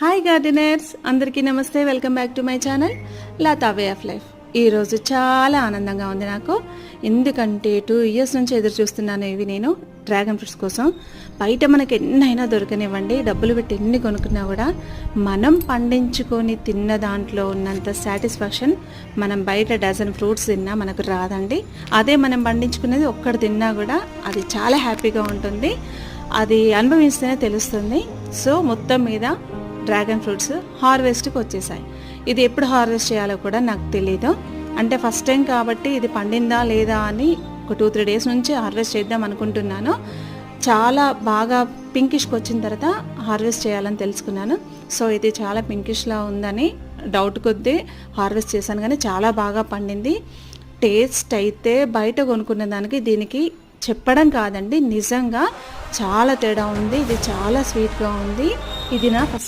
Hi gardeners అందరికీ నమస్తే. Welcome back to my channel Latha way of life ఈరోజు చాలా ఆనందంగా ఉంది నాకు. ఎందుకంటే టూ ఇయర్స్ నుంచి ఎదురు చూస్తున్నాను ఇవి నేను డ్రాగన్ ఫ్రూట్స్ కోసం. బయట మనకి ఎన్నైనా దొరకనివ్వండి. డబ్బులు పెట్టి ఎన్ని కొనుక్కున్నా కూడా మనం పండించుకొని తిన్న దాంట్లో ఉన్నంత సాటిస్ఫాక్షన్ మనం బయట డజన్ ఫ్రూట్స్ తిన్నా మనకు రాదండి. అదే మనం పండించుకునేది ఒక్కటి తిన్నా కూడా అది చాలా హ్యాపీగా ఉంటుంది. అది అనుభవిస్తేనే తెలుస్తుంది. సో మొత్తం మీద డ్రాగన్ ఫ్రూట్స్ హార్వెస్ట్కి వచ్చేసాయి. ఇది ఎప్పుడు హార్వెస్ట్ చేయాలో కూడా నాకు తెలియదు అంటే ఫస్ట్ టైం కాబట్టి ఇది పండిందా లేదా అని ఒక టూ త్రీ డేస్ నుంచి హార్వెస్ట్ చేద్దాం అనుకుంటున్నాను. చాలా బాగా పింకిష్కి వచ్చిన తర్వాత హార్వెస్ట్ చేయాలని తెలుసుకున్నాను. సో ఇది చాలా పింకిష్లా ఉందని డౌట్ కొద్దీ హార్వెస్ట్ చేశాను కానీ చాలా బాగా పండింది. టేస్ట్ అయితే బయట కొనుక్కున్న దానికి దీనికి చెప్పడం కాదండి. నిజంగా చాలా తేడా ఉంది. ఇది చాలా స్వీట్గా ఉంది. ఇది నా ఫస్ట్